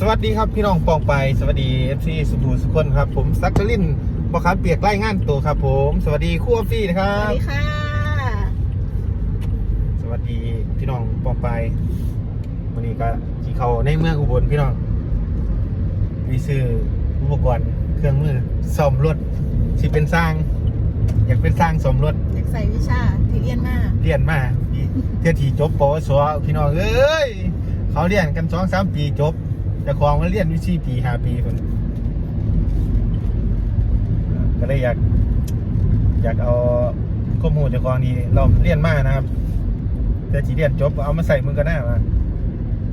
สวัสดีครับพี่น้องปองไป สวัสดีเอฟซีสุภูสุคนครับ ผมซักกลินบอคับเปียกไล่งานตัวครับ ผม สวัสดีคู่ออฟฟี่นะครัสวับ สดีค่ะ สวัสดีพี่น้องปองไปวันนี้ก็ขี่เขาในเมืองอุบลพี่น้องมีซื้ออุปกรณ์เครื่องมือซ่อมรถที่เป็นสร้าง อยากเป็นสร้างซ่อมรถ อยากใส่วิชาที่เรียนมาเรียนมาพี่เที่ยทีจบปวสพี่น้องเอ้ย เขาเรียนกันสองสามปีจบ แต่ของมันเรียนวิชีปีห้าปีคนก็เลยอยาก อยากเอาข้อมูลจากกองนี้เราเรียนมานะครับ แต่ทีเรียนจบเอามาใส่มือกันหน้ามา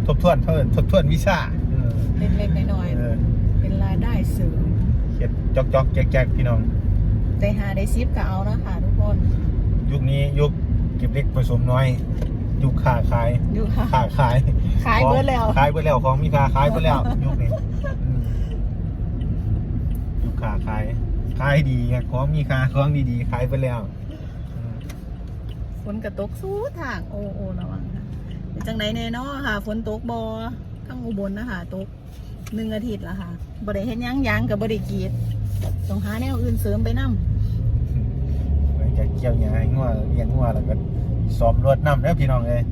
ทบทวนเท่านั้นทบทวนวิชาเออเล็กๆน้อยเออๆเป็นรายได้เสริมเขียนจอกจอกแจกแจกพี่น้องใจหาได้ซิปก็เอานะคะทุกคน ยุคนี้ยุคเก็บเล็กผสมน้อย ยุคขาขายดูค่ะขาขายขายเบิร์ดแล้ว ขายเบิดแล้วของมีค่าขายเบิดแล้วยุคนี้อืมยุคขาขายขายดีอะของมีค่าของดีๆขายไปแล้วอืมฝนกระตกสู้ทางโอโอระวังค่ะเป็นจังไหนแน่เนอนค่ะ ฝนตกบอทั้งอุบลนะคะตกหนึ่งอาทิตย์ละค่ะบริเห็นยังยังกับบริกรีดต้องหาแนวอื่นเสริมไปนํไปจะ เกี่ยวหญ้าให้งัวเลี้ยงงัวแล้วก็สอบรวดน้ำแล้วพี่น้องเอ้ย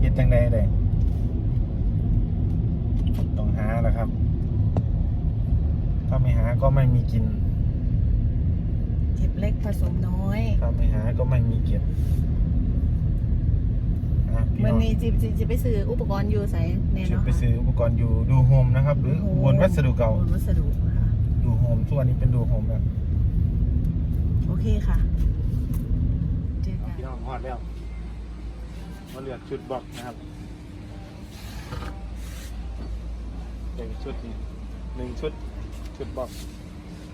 เฮ็ดจังไดเลยต้องหาแหล้วครับ ถ้าไม่หาก็ไม่มีกินเจ็บเล็กผสมน้อยถ้าไม่หาก็ไม่มีเก็บอะพี่มันน้อง มีจิจิจะไปซื้ออุปกรณ์อยู่ใส่แน่ชุดเนาะไปซื้ออุปกรณ์อยู่ดูโฮมนะครับ หรืออุบนวัสดุเก่าอุบลวัสดุค่ะดูโฮมส่วนนี้เป็นดูโฮมแล้วโอเคค่ะเจ อกันพี่น้องฮอดแล้วมาเลือกชุดบล็อกนะครับหนึ่งชุดนี่หนึ่งชุดชุดบล็อก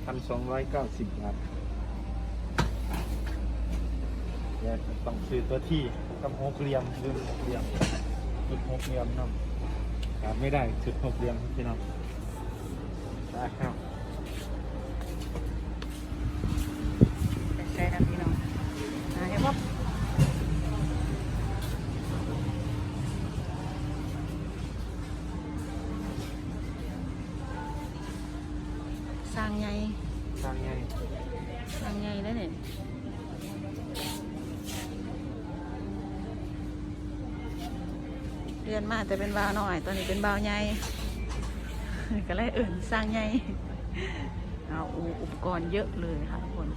พันสองร้อยเก้าสิบบาทเดี๋ยวต้องซื้อตัวที่กับหกเหลี่ยมหรือหกเหลี่ยมชุดหกเหลี่ยมน้ำขาดไม่ได้ชุดหกเหลี่ยมพี่น้องได้ครับ สร้างไงทางไงสร้างไงได้เนี่ยเรียนมาแต่เป็นบ่าวน้อย ตอนนี้เป็นบ่าวใหญ่ ก็เลยเอื่นสร้างไงเอาอุปกรณ์เยอะเลยค่ะทุกคน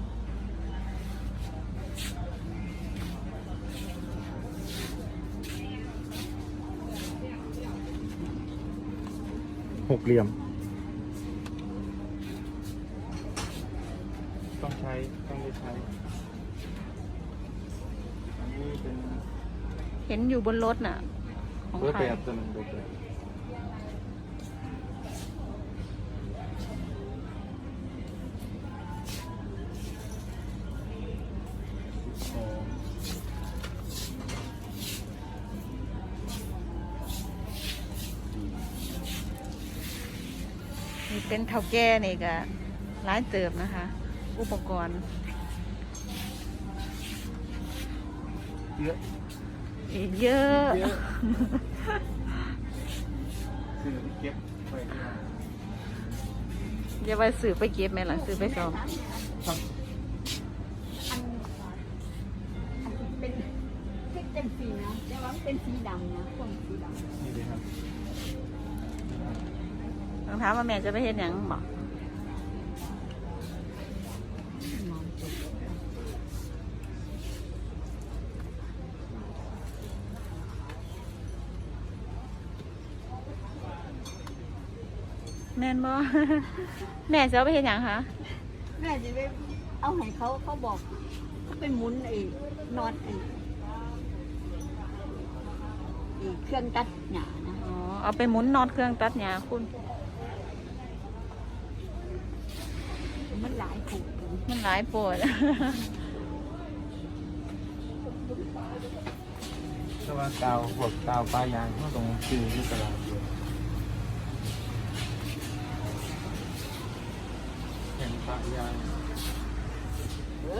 หกเหลี่ยม ต้อง ใช้ ต้องได้ใช้ อันนี้เป็นเห็นอยู่บนรถน่ะ ของเบอร์ใคร แปดตัวหนึงเบอร์แปดสองมีเป็นเท่าแก่นี่ก็ร้านเติมนะคะ อุปกรณ์เยอะอีกเยอะเยอะคือเก็บไว้ที่บ้านอย่าไปซื้อไปเก็บแม่หลังซื้อไปซ้อมครับอันอันเป็นพริกเป็นสีนะแต่ว่ามันเป็นสีดำนะคนสีดำนี่เลยครับต้องถามว่าแม่จะไปเห็นยังบอก มองจุด แม่นบ่ แม่จะเอาไปเห็นยังคะแม่จะไปเอาให้เขาเขาบอกเขาเป็นหมุนไอ้นอตไอ้ไอ้เครื่องตัดหญ้านะอ๋อเอาไปหมุนน็อตเครื่องตัดหญ้าคุณ มันหลายผูกมันหลายปวด แต่ว่ากาวพวกกาวปลายยางเขาต้องซื้อที่ตลาดอยู่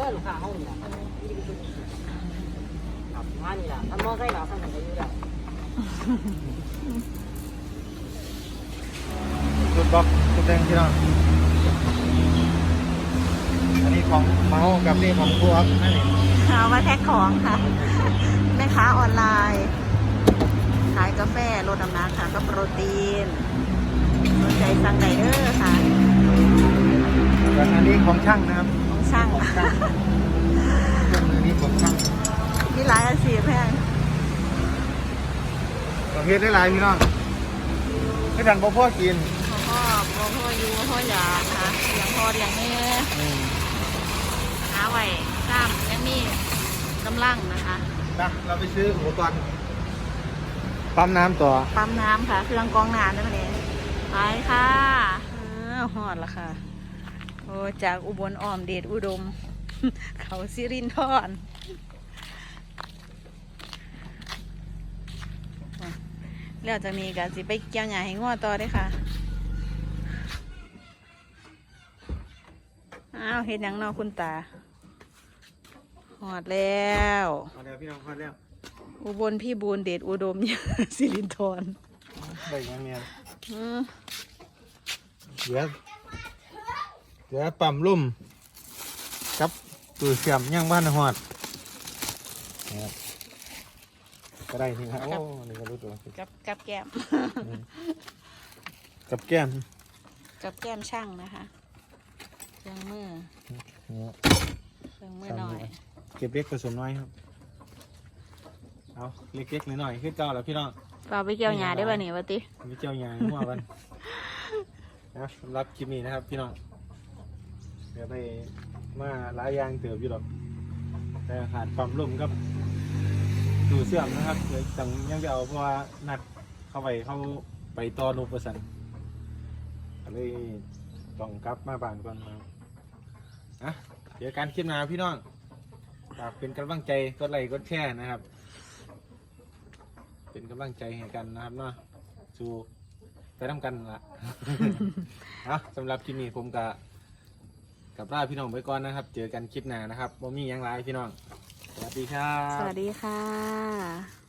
เออลูกค้าห้องนี่แหละครับงานนี่แหละทำมอไซค์เราทำอะไรอยู่แล้วบล็อกทุกเรื่องพี่น้องอันนี้ของเมาส์กับนี่ของพวกนั่นเองเอามาแพ็คของค่ะ แม่ค้าออนไลน์ ขายกาแฟลดน้ำหนักค่ะก็โปรตีนสนใจสั่งไดเดอร์ค่ะแล้วอันนี้ของช่างนะครับ เภทได้หลายพี่น้องให้ดันพ่อพ่อกินพ่อพ่อพ่ออยู่พ่ออยากนะคะเลี้ยงพ่อเลี้ยงแม่อืมหาไว้กล้ามยังมีกำลังนะคะนะเราไปซื้ออุปกรณ์ปั๊มน้ำต่อปั๊มน้ำค่ะ เครื่องกรองน้ำได้ไหมเนี่ยไปค่ะเออหอดละค่ะ โอ้จากอุบลอ้อมเดชอุดม เขาสิรินทร แล้วจากนี้ก็สิไปเกี่ยวหญ้าให้งัวต่อได้อค่ะอ้าวเห็นยังเนอคุณตาหอดแล้วมาแล้วพี่น้องพอแล้วอุบลพี่บูนเดชอุดมสิรินทรได้ยังเนี่ยอืมเหลือเหลือปั๊มลุ่มกับตู้เสียมย่างบ้านหอดนะครับ ก็ได้นี่ครับโอ้นี่ก็รู้ตัวกับกับแก้ม กับแก้มกับแก้มช่างนะคะเครื่องมือเนี่ยเครื่องมือหน่อย เก็บเล็กผสมน้อยครับ เอาเล็กๆหน่อยๆขึ้นเก่าแล้วพี่น้องเราไปเกี่ยวหญ้าได้ป่ะนี่วะติมีเจ้าใหญ่หัวกันนะสำหรับคลิปนี้นะครับ พี่น้องเดี๋ยวไปมาหลายอย่างเติบอยู่หรอกแต่ขาดความร่วมกับ ดูเสื่อมนะครับเดี๋ยวจังยังจะเอาเพราะว่านัดเข้าไปเข้าไปต่อนุประสันก็เลยต้องกลับมาบ้านก่อนนะครับนะเดี๋ยวการคลิปหนาพี่น้องฝากเป็นกำลังใจกดไลค์กดแชร์นะครับ เป็นกำลังใจให้กันนะครับเนาะสู้ไปทำกันละ เอาสำหรับคลิปนี้ผมกับกับลาพี่น้องไปก่อนนะครับ เจอกันคลิปหน้านะครับบ่มีหยังไรพี่น้อง ดีครับ สวัสดีค่ะ